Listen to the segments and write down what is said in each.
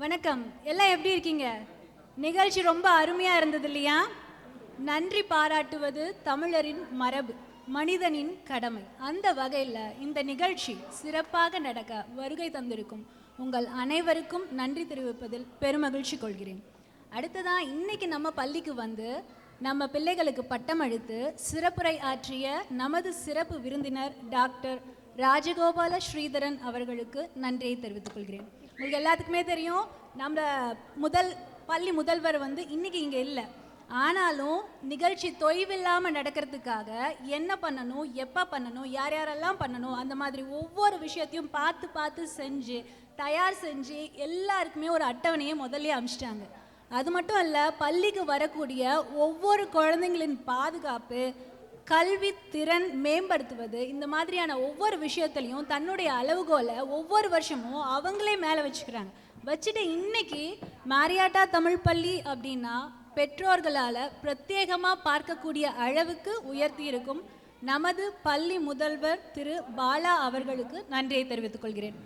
வணக்கம். எல்லாம் எப்படி இருக்கீங்க? நிகழ்ச்சி ரொம்ப அருமையா இருந்தது இல்லையா? நன்றி பாராட்டுவது தமிழரின் மரபு மனிதனின் கடமை. அந்த வகையில் இந்த நிகழ்ச்சி சிறப்பாக நடக்க வருகை தந்திருக்கும் உங்கள் அனைவருக்கும் நன்றி தெரிவிப்பதில் பெருமகிழ்ச்சி கொள்கிறேன். அடுத்ததாக இன்னைக்கு நம்ம பள்ளிக்கு வந்து நம்ம பிள்ளைகளுக்கு பட்டம் அளித்து சிறப்புரை ஆற்றிய நமது சிறப்பு விருந்தினர் டாக்டர் ராஜகோபால ஸ்ரீதரன் அவர்களுக்கு நன்றியை தெரிவித்துக் கொள்கிறேன். உங்களுக்கு எல்லாத்துக்குமே தெரியும் நம்ம முதல் பள்ளி முதல்வர் வந்து இன்னைக்கு இங்கே இல்லை. ஆனாலும் நிகழ்ச்சி தொய்வில்லாமல் நடக்கிறதுக்காக என்ன பண்ணணும் எப்போ பண்ணணும் யார் யாரெல்லாம் பண்ணணும் அந்த மாதிரி ஒவ்வொரு விஷயத்தையும் பார்த்து பார்த்து செஞ்சு தயார் செஞ்சு எல்லாருக்குமே ஒரு அட்டவணையை முதல்ல அமிச்சிட்டாங்க. அது மட்டும் அல்ல பள்ளிக்கு வரக்கூடிய ஒவ்வொரு குழந்தைங்களின் பாதுகாப்பு கல்வி திறன் மேம்படுத்துவது இந்த மாதிரியான ஒவ்வொரு விஷயத்துலையும் தன்னுடைய அளவுகோலை ஒவ்வொரு வருஷமும் அவங்களே மேலே வச்சுக்கிறாங்க. வச்சுட்டு இன்னைக்கு மாரியாட்டா தமிழ் பள்ளி அப்படின்னா பெற்றோர்களால் பிரத்யேகமாக பார்க்கக்கூடிய அளவுக்கு உயர்த்தி இருக்கும். நமது பள்ளி முதல்வர் திரு பாலா அவர்களுக்கு நன்றியை தெரிவித்துக் கொள்கிறேன்.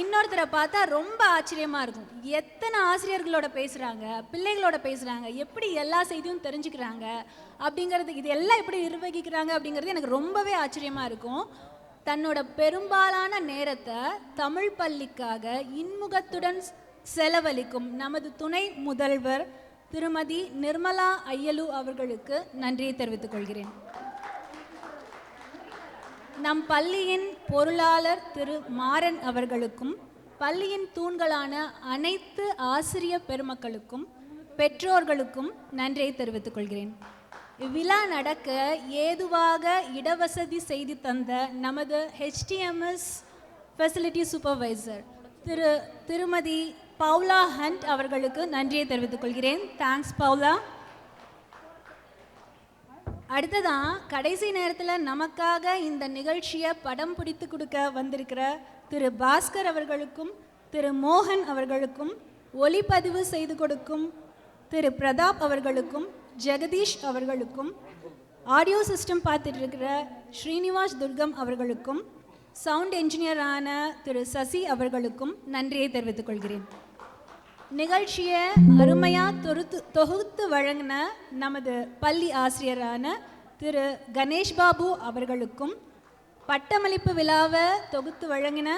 இன்னொருத்தரை பார்த்தா ரொம்ப ஆச்சரியமாக இருக்கும். எத்தனை ஆசிரியர்களோட பேசுகிறாங்க பிள்ளைகளோட பேசுகிறாங்க எப்படி எல்லா செய்தியும் தெரிஞ்சுக்கிறாங்க அப்படிங்கிறது இது எல்லாம் எப்படி நிர்வகிக்கிறாங்க அப்படிங்கிறது எனக்கு ரொம்பவே ஆச்சரியமாக இருக்கும். தன்னோட பெரும்பாலான நேரத்தை தமிழ் பள்ளிக்காக இன்முகத்துடன் செலவழிக்கும் நமது துணை முதல்வர் திருமதி நிர்மலா ஐயலு அவர்களுக்கு நன்றியை தெரிவித்துக் கொள்கிறேன். நம் பள்ளியின் பொருளாளர் திரு மாறன் அவர்களுக்கும் பள்ளியின் தூண்களான அனைத்து ஆசிரிய பெருமக்களுக்கும் பெற்றோர்களுக்கும் நன்றியை தெரிவித்துக் கொள்கிறேன். இவ்விழா நடக்க ஏதுவாக இடவசதி செய்து தந்த நமது ஹெச்டிஎம்எஸ் ஃபெசிலிட்டி சூப்பர்வைசர் திரு திருமதி பவுலா ஹண்ட் அவர்களுக்கு நன்றியை தெரிவித்துக் கொள்கிறேன். Thanks Paula. அடுத்ததான் கடைசி நேரத்தில் நமக்காக இந்த நிகழ்ச்சியை படம் பிடித்து கொடுக்க வந்திருக்கிற திரு பாஸ்கர் அவர்களுக்கும் திரு மோகன் அவர்களுக்கும் ஒளிப்பதிவு செய்து கொடுக்கும் திரு பிரதாப் அவர்களுக்கும் ஜெகதீஷ் அவர்களுக்கும் ஆடியோ சிஸ்டம் பார்த்துட்டு இருக்கிற ஸ்ரீனிவாஸ் துர்கம் அவர்களுக்கும் சவுண்ட் என்ஜினியரான திரு சசி அவர்களுக்கும் நன்றியை தெரிவித்துக் கொள்கிறேன். நிகழ்ச்சியை அருமையாக தொகுத்து தொகுத்து வழங்கின நமது பள்ளி ஆசிரியரான திரு. கணேஷ் பாபு அவர்களுக்கும் பட்டமளிப்பு விழாவை தொகுத்து வழங்கின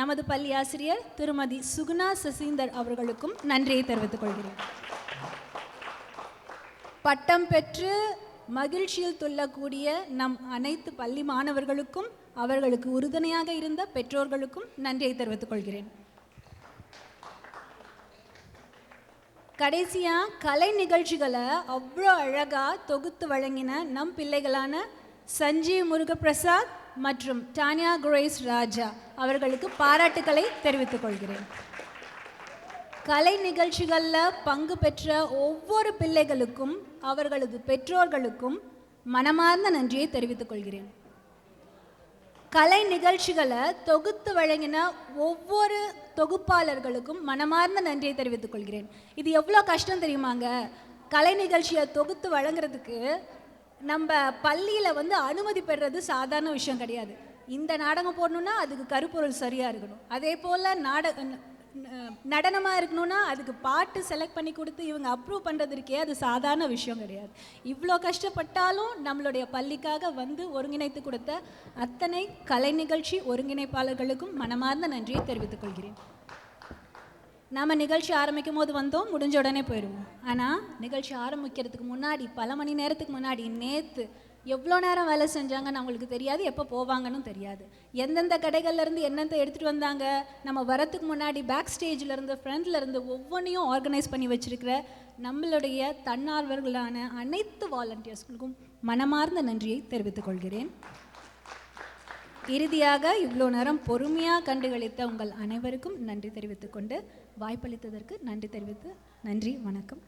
நமது பள்ளி ஆசிரியர் திருமதி சுகுணா சசீந்தர் அவர்களுக்கும் நன்றியை தெரிவித்துக் கொள்கிறேன். பட்டம் பெற்று மகிழ்ச்சியில் துள்ளக்கூடிய நம் அனைத்து பள்ளி மாணவர்களுக்கும் அவர்களுக்கு உறுதுணையாக இருந்த பெற்றோர்களுக்கும் நன்றியை தெரிவித்துக் கொள்கிறேன். கடைசியாக கலை நிகழ்ச்சிகளை அவ்வளோ அழகாக தொகுத்து வழங்கின நம் பிள்ளைகளான சஞ்சீவ் முருகப்பிரசாத் மற்றும் டானியா குரேஸ் ராஜா அவர்களுக்கு பாராட்டுக்களை தெரிவித்துக் கொள்கிறேன். கலை நிகழ்ச்சிகளில் பங்கு பெற்ற ஒவ்வொரு பிள்ளைகளுக்கும் அவர்களது பெற்றோர்களுக்கும் மனமார்ந்த நன்றியை தெரிவித்துக் கொள்கிறேன். கலை நிகழ்ச்சிகளை தொகுத்து வழங்கின ஒவ்வொரு தொகுப்பாளர்களுக்கும் மனமார்ந்த நன்றியை தெரிவித்துக் கொள்கிறேன். இது எவ்வளோ கஷ்டம் தெரியுமாங்க? கலை நிகழ்ச்சியை தொகுத்து வழங்குறதுக்கு நம்ம பள்ளியில் வந்து அனுமதி பெறுறது சாதாரண விஷயம் கிடையாது. இந்த நாடகம் போடணுன்னா அதுக்கு கருப்பொருள் சரியாக இருக்கணும். அதே போல் நாடக நடனமாக இருக்கணும்னா அதுக்கு பாட்டு செலக்ட் பண்ணி கொடுத்து இவங்க அப்ரூவ் பண்ணுறது இருக்கே அது சாதாரண விஷயம் கிடையாது. இவ்வளோ கஷ்டப்பட்டாலும் நம்மளுடைய பள்ளிக்காக வந்து ஒருங்கிணைத்து கொடுத்த அத்தனை கலை நிகழ்ச்சி ஒருங்கிணைப்பாளர்களுக்கும் மனமார்ந்த நன்றியை தெரிவித்துக் கொள்கிறேன். நாம் நிகழ்ச்சி ஆரம்பிக்கும் போது வந்தோம் முடிஞ்ச உடனே போயிடுவோம். ஆனால் நிகழ்ச்சி ஆரம்பிக்கிறதுக்கு முன்னாடி பல மணி நேரத்துக்கு முன்னாடி நேற்று எவ்வளோ நேரம் வேலை செஞ்சாங்கன்னு அவங்களுக்கு தெரியாது எப்போ போவாங்கன்னு தெரியாது. எந்தெந்த கடைகள்லேருந்து என்னெந்த என்னென்ன எடுத்துகிட்டு வந்தாங்க நம்ம வரத்துக்கு முன்னாடி பேக் ஸ்டேஜ்லேருந்து ஃப்ரண்ட்லேருந்து ஒவ்வொன்றையும் ஆர்கனைஸ் பண்ணி வச்சுருக்கிற நம்மளுடைய தன்னார்வர்களான அனைத்து வாலண்டியர்ஸ்களுக்கும் மனமார்ந்த நன்றியை தெரிவித்துக் கொள்கிறேன். இறுதியாக இவ்வளோ நேரம் பொறுமையாக கண்டுகளித்த உங்கள் அனைவருக்கும் நன்றி தெரிவித்துக்கொண்டு வாய்ப்பளித்ததற்கு நன்றி தெரிவித்து நன்றி வணக்கம்.